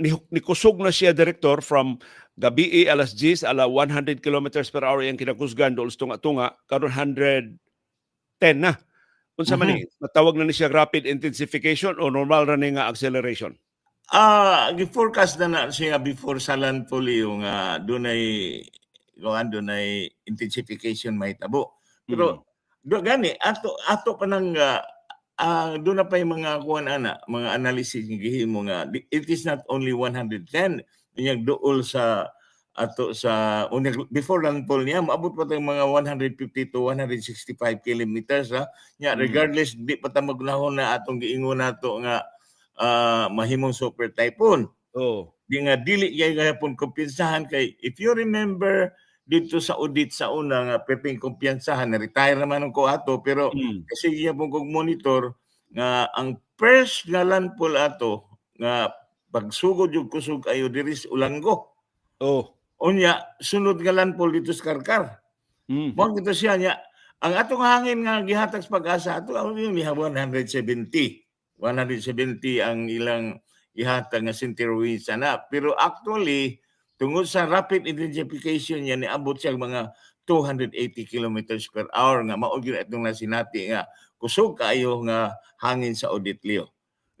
ni, nikusog na siya director from gabi alas 10 ala 100 kilometers per hour yang kinakusgan doon tunga-tunga karon 110 na. Unsa man ni natawag na ni siya rapid intensification o normal ra ni nga acceleration? Ah, gi-forecast na na siya before sa landfall yung uh, dunay kuan dunay intensification mahitabo. Pero do gani ato ato pa nang uh, uh, doon na pa yung mga kuan ana, mga analysis nga gihimo nga it is not only 110 yung dool sa ato sa unang before landfall niya maabot pa tayong mga 150 to 165 kilometers ha nya Mm. regardless di pa ta magnahon na atong giingon nato nga ah, mahimong super typhoon Oh. di nga dili kay gayapon kumpiyansahan kay if you remember dito sa audit sa una nga pepeng kumpiyansahan na retire naman ko ato pero Mm. kasi iya pong kog monitor nga ang first nga landfall ato nga pagsugod yung kusog ayo diri sa Ulanggo Oh. unya sunod nga landfall dito sa Karkar Mm. mo kita siya niya ang atong hangin nga gihatag sa pag-asa ato ang yung liha 170 170 ang ilang ihatag nga center winds ana pero actually tungod sa rapid intensification niya niabot siya mga 280 kilometers per hour nga mao gyud atong nasinati nga kusog kaayo nga hangin sa Odit Leo.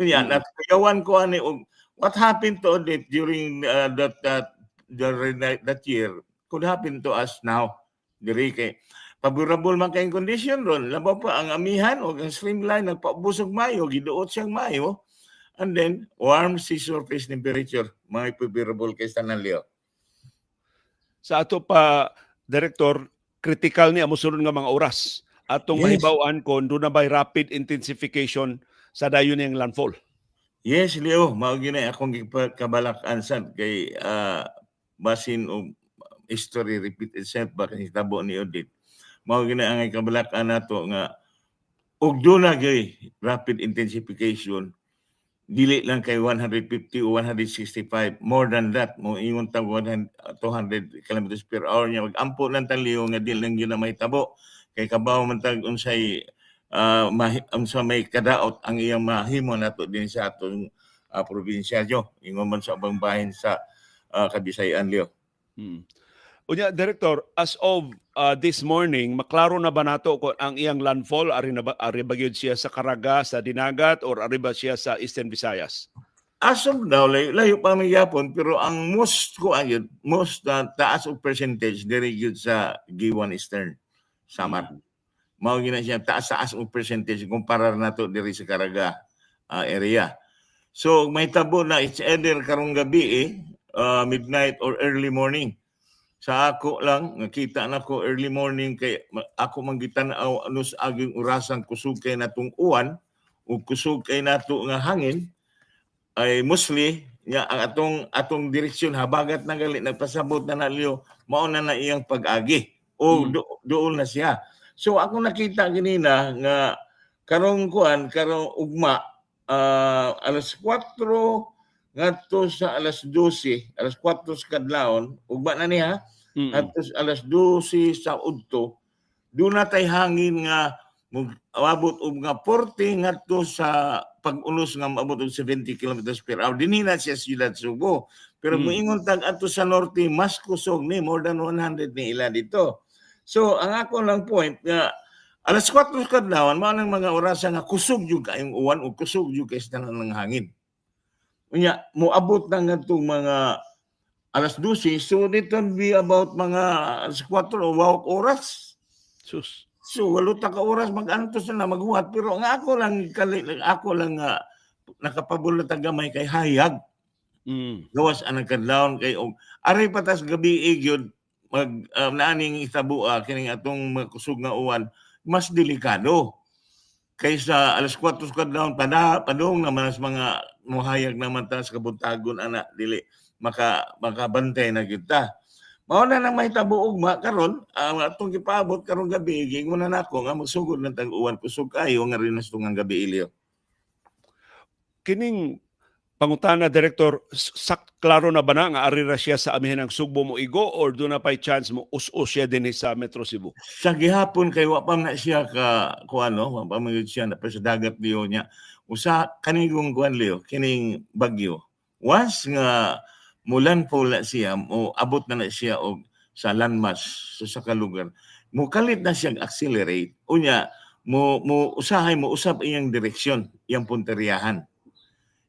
Yan, Mm. natugawan ko ani og what happened to Odit during uh, that that during that, year could happen to us now. Diri kay favorable man kayong condition ron. Labaw pa ang amihan o ang streamline nagpabusog mayo, giduot siyang mayo. And then, warm sea surface temperature, may favorable kay sa Leo. Sa ato pa director critical ni amo sunod nga mga oras atong Yes. mahibaw-an kung doon na ba'y rapid intensification sa dayon niyang landfall. Yes, Leo, na akong kabalak-an sad kay ah, basin og history repeat itself ba kasi tabo ni Odit. Na ang kabalak-an nato nga og do na gay rapid intensification dili lang kay 150 o 165 more than that mo ingon tag 100 200 kilometers per hour nya mag-ampo lang tang Leo nga dili lang gyud na mahitabo kay kabaw man tag unsay uh, mahi, unsa may kadaot ang iyang mahimo nato din sa atong uh, probinsya jo ingon man sa ubang bahin sa uh, Kabisayan Leo. Hmm. Unya director as of uh, this morning maklaro na ba nato kung ang iyang landfall ari na ba ari ba siya sa Caraga sa Dinagat or ari ba siya sa Eastern Visayas? As of now, layo, layo pa may yapon, pero ang most ko ayun, most uh, taas of percentage diri gyud sa G1 Eastern Samar. Mao gina siya taas taas of percentage kumpara nato diri sa Caraga uh, area. So may tabo na it's either karong gabi eh, uh, midnight or early morning. Sa ako lang, nakita na ko early morning kay ako mangitan-aw ano sa aging urasang kusog kay natong uwan ug kusog kay nato nga hangin ay mostly nga ang atong atong direksyon habagat na gali nagpasabot na na Leo mao na na iyang pag-agi o Mm. do, doon na siya so ako nakita ganina nga karong kuan karong ugma ah, alas 4 ngadto sa alas 12 alas 4 sa kadlawon ugma na niya Mm. ngadto sa alas 12 sa udto doon na tay hangin nga abot og nga 40 ngadto sa pag-unos nga maabot og 70 kilometers per hour dinhi na siya siyudad Subo pero Mm. moingon tag adto sa norte mas kusog ni more than 100 ni ila dito so ang ako lang point nga alas 4 kadlawon mao nang mga oras nga kusog jud kayong uwan o kusog jud kay sa ng hangin unya moabot na ngadtong mga alas 12 so dito be about mga alas 4 o wow oras Sus. So, walo ta ka oras mag-antos na maghuhat. Pero nga ako lang, kali, ako lang nga, nakapabula ta gamay kay hayag. Mm. Gawas ang nagkadlawon kay og aray patas gabi gyud mag uh, naaning itabua kining atong makusog nga uwan mas delikado kaysa alas 4 sa kadlawon pada padung naman sa mga mohayag naman ta sa kabuntagon ana dili maka makabantay na kita mao na nang mahitabo ugma karon ang atong gipaabot karong gabi gingon na nako nga magsugod ng tag uwan kusog kayo nga rin nas tungang gabi ilyo Kining pangutana director sak klaro na ba na nga ari ra siya sa amihan ng Sugbo mo igo or do na pay chance mo us-us siya dinhi sa Metro Cebu? sa gihapon kay wa pa na siya ka kuan no wa pa man siya na sa dagat liyo niya. Usa kanigong kuan liyo kining bagyo. Once nga mulan po na siya, o abot na na siya og sa landmass sa sa lugar, mo kalit na siyang accelerate. Unya, mo mo usahay mo usab iyang direksyon, iyang punteriyahan.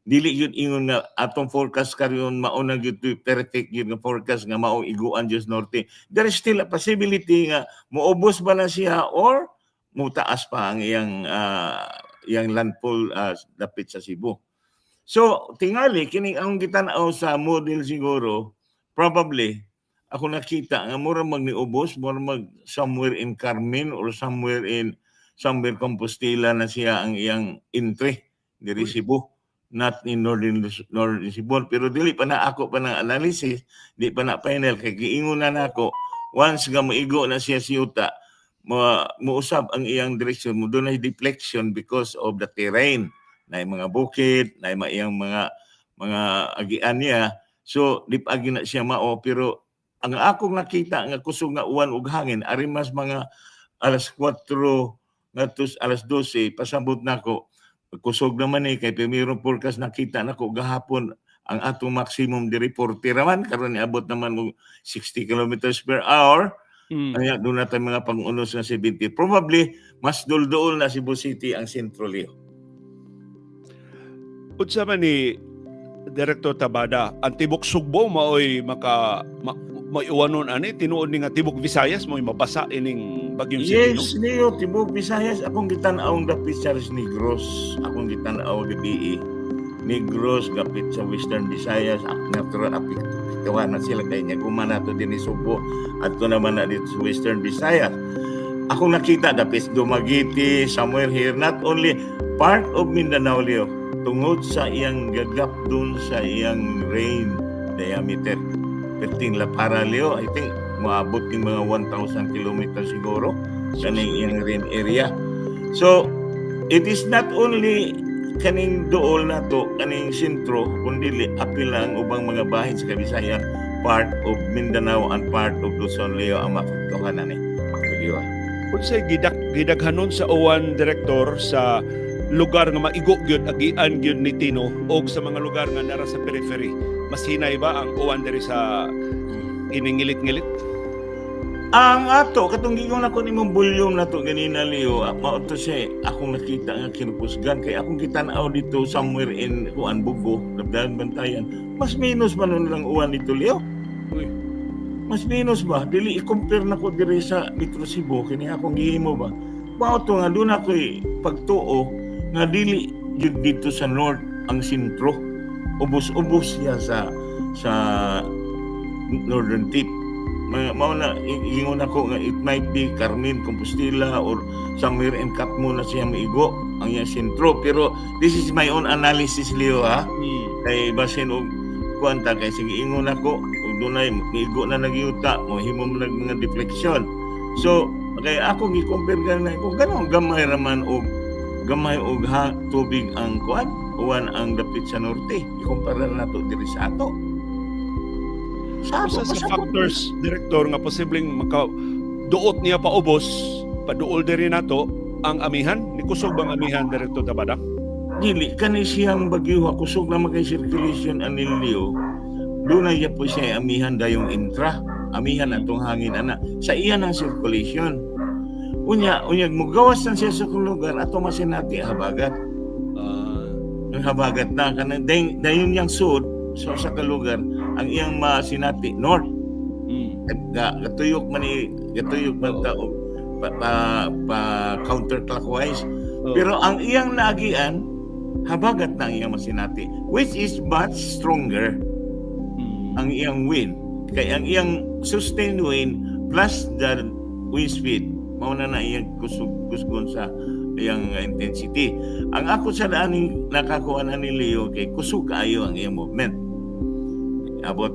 Dili yun ingon nga atong forecast karon mao na gyud perfect yun nga forecast nga mao iguan Diyos Norte. There is still a possibility nga moubos ba na siya or mutaas pa ang iyang ah, iyang landfall ah, dapit sa Cebu. So, tingali, kining ang gitanaw sa model siguro, probably, ako nakita nga mura mag niubos, mura mag somewhere in Carmen or somewhere in somewhere Compostela na siya ang iyang entry diri. Cebu not in northern northern Cebu pero dili pa na ako pa ng analysis di pa na final kay giingon na nako once nga maigo na siya siyuta mo muusab ang iyang direksyon mo doon ay deflection because of the terrain na mga bukid na iyang mga mga agian niya. So di pa agi na siya mao pero ang akong nakita nga kusog nga uwan ug hangin ari mas mga alas 4 ngadto sa alas 12 pasabot nako. Kusog naman eh kay primero forecast nakita nako gahapon ang atong maximum diri 40 raman karon niabot naman mo 60 kilometers per hour. Mm. kaya doon natin mga pangunos na 70 probably mas duldool na Cebu City ang Centro Leo Unsa man ni Director Tabada, ang tibok Sugbo maoy maka ma, maiwanon ani? Tinuod ni nga tibok Visayas mo'y mabasa ining bagyong Sitino. Yes, Leo, Tibok Visayas, akong gitan-aw ang dapit sa Negros, akong gitan-aw gabi Negros, gapit sa Western Visayas, ak natural apik kawa na sila kay niya gumana to din Subo at to naman na dito sa Western Visayas. Ako nakita dapit Dumaguete, somewhere here, not only part of Mindanao, Leo, tungod sa iyang gagap dun sa iyang rain diameter. 15 la para, Leo, I think maabot ng mga 1,000 kilometers siguro kaning iyang rain area. So, it is not only kaning dool na to, kaning sentro, kundi apil ang ubang mga bahin sa Kabisayan, part of Mindanao and part of Luzon, Leo, ang mapagtukan na ni. Pag-iwa. Unsay gidak gidaghanon sa uwan director sa lugar nga maigo gyud agian gyud ni Tino o sa mga lugar nga nara sa periphery. Mas hinay ba ang uwan diri sa iningilit-ngilit? Ang ato, katong gigon ako ni mong bulyong na to ganina Leo, ah, mao to siya, akong nakita nga kinupusgan, kay akong kitanaw dito somewhere in Juan Bugo, Labdagan Bantayan, mas minus man nun lang uwan dito Leo. Uy. Mas minus ba? Dili i-compare na ko diri sa Metro Cebu, kini akong gihimo ba? Mao to nga doon ako pagtuo nga dili jud dito sa north ang sentro. Ubos-ubos siya sa sa northern tip. Mao na ingon ako nga it might be Carmen Compostela or somewhere in Catmo na siya maigo ang iyang sentro. Pero this is my own analysis Leo ha kay basin og kuanta kay sige ingon ako ug dunay miigo na nagyuta mohimo mo nag mga deflection so kay ako gi-compare gan na kung gamay raman og gamay og ha tubig ang kuan uwan ang dapit sa norte. Ikumpara na to diri sa ato. Sa ato sa factors director nga posibleng maka duot niya paubos paduol diri nato ang amihan. Ni kusog bang amihan director Tabada? dili kani siyang bagyo kusog na magay circulation anilyo doon na po siya amihan dayong intra. Amihan atong hangin ana. Sa iyan ang circulation unya unya mugawas na siya sa lugar ato masinati habagat Ah, ang habagat na kanang dayon dayon yang sud so sa kalugar ang iyang masinati north mm. Ga- gatuyok man ni gatuyok man ta og pa, pa, pa counterclockwise Oh. Pero ang iyang naagian, habagat na ang iyang masinati, which is much stronger Mm. ang iyang wind. Kaya ang iyang sustained wind plus the wind speed, mao na na iyang kusgon sa iyang intensity. Ang ako sa daan ni nakakuha na ni Leo kay kusog kaayo ang iyang movement. Mga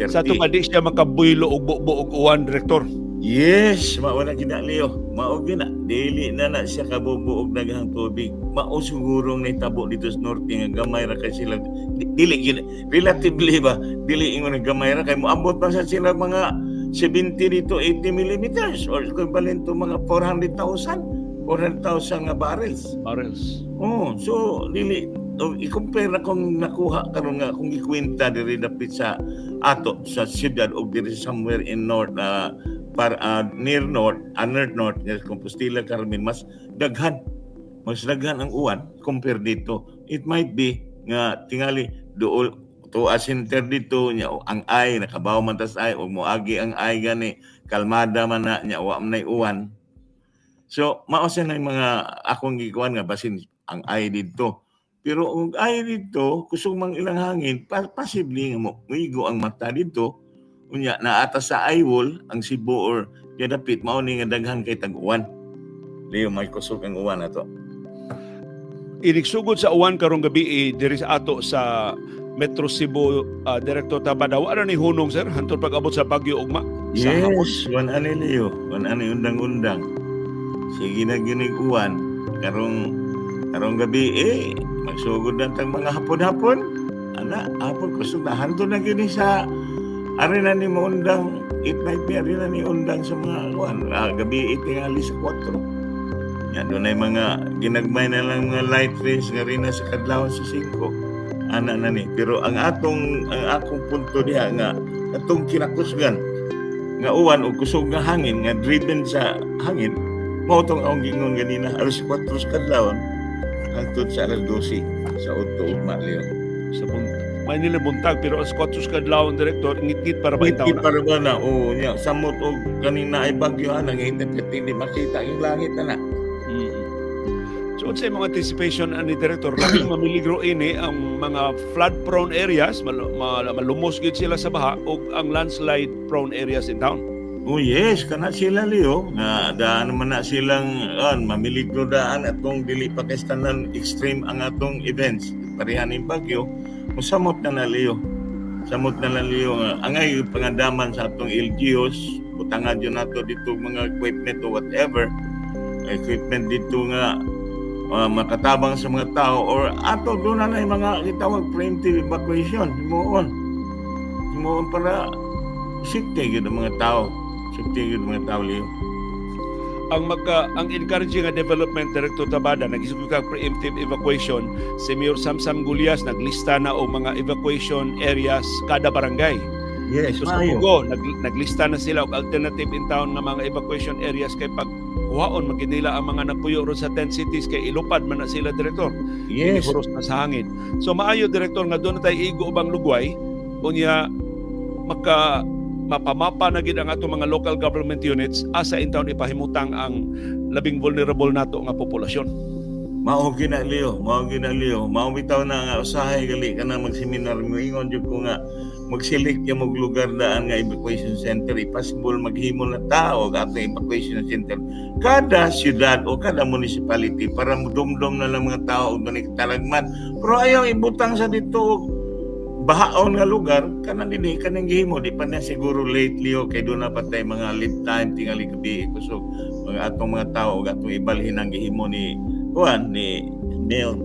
30. Sa tumadi siya makabuylo og buo og uwan director. Yes, mao na gina Leo. Mao gina. Dili na na siya kabubuog daghang tubig. Mao sigurong nitabo dito sa norte nga gamay ra kay sila. Di- Dili gina. Relatively ba? Dili ingon gamay ra kay moabot pa sa sila mga 70 dito 80 millimeters or equivalent to mga 400,000 400,000 nga barrels. Barrels. Oh, so dili o, i-compare akong nakuha karon nga kung ikwenta diri dapit sa ato sa siyudad o diri somewhere in north uh, par uh, near north uh, near north nga Compostela Carmen mas daghan mas daghan ang uwan compare dito it might be nga tingali dool to a center dito nya ang ay nakabaw man tas ay o moagi ang ay gani kalmada man na nya wa man nay uwan. So mao sa na yung mga akong gikuan nga basin ang ay dito. Pero ang ay dito kusog mang ilang hangin possibly nga mo muigo ang mata dito. Unya naata sa wall ang Cebu or dapit mao ni nga daghan kay tag-uwan. Leo may kusog ang uwan ato Inigsugod sa uwan karong gabi eh, diri sa ato sa Metro Cebu ah, Director Tabada. Wala ni hunong sir hantod pag-abot sa Bagyo ugma. Yes, wan ani Leo, wan ani undang-undang. Sige na ginig uwan, karong karong gabi eh magsugod na tang mga hapon-hapon. Ana, hapon ko sudahan to na gini sa arena ni mo undang it might be arena ni undang sa mga uwan. Ah, gabi itingali sa 4. Yan doon ay mga ginagmay na lang mga light rays nga rin na sa kadlawon sa 5 ana na ni pero ang atong ang akong punto diha nga atong kinakusgan nga uwan o kusog nga hangin nga driven sa hangin mao tong akong gingon ganina alas 4 sa kadlawon hangtod sa alas 12 sa utto ugma Leo Sa bun- may nila buntag pero as kwatus kadlawon director ngit-ngit para ba Hindi na. para ba na o nya samot og kanina ay bagyo ana nga hindi makita yung langit na na. Sa mga anticipation ani director laking mamiligro ini ang mga flood prone areas mal, mal, malumos gid sila sa baha ug ang landslide prone areas in town. Oh yes, kana sila Leo. Nga daan man na silang an mamiligro daan atong dili pa kay tanan extreme ang atong events. Parehan ni bagyo. Musamot na na Leo. Samot na na Leo nga angay pangandaman sa atong LGUs. Butangan yun nato dito mga equipment o whatever. Equipment dito nga uh, makatabang sa mga tao or ato doon na yung mga itawag preemptive evacuation. Himuon. Himuon para safety yun ang mga tao. Safety yun ang mga tao, Leo. Ang magka ang encouraging nga development director Tabada nag-isip kag preemptive evacuation si Mayor Samsam Gulyas naglista na og mga evacuation areas kada barangay. Yes, So sa Bugo, nag, naglista na sila og alternative in town nga mga evacuation areas kay pag kuhaon maginila ang mga napuyo ron sa 10 cities kay ilupad man na sila direktor. Yes. Inihuros na sa hangin. So maayo direktor nga doon na tayo igo ubang lugway unya maka mapamapa na gid ang ato mga local government units asa in town ipahimutang ang labing vulnerable nato nga populasyon. Mao gina Leo, mao gina Leo. Mao bitaw na nga usahay gali ka na magseminar mo ingon jud ko nga magselect ya mog lugar daan nga evacuation center ipossible maghimo na tao atong evacuation center kada syudad o kada municipality para mudumdum na lang mga tao og ganit talagman. Pero ayaw ibutang sa dito bahaon nga lugar kana dinhi kanang gihimo di pa na siguro lately o kay doon na patay mga lead time tingali gabi kusog mga atong mga tao og atong ibalhin ang gihimo ni kuan ni Neil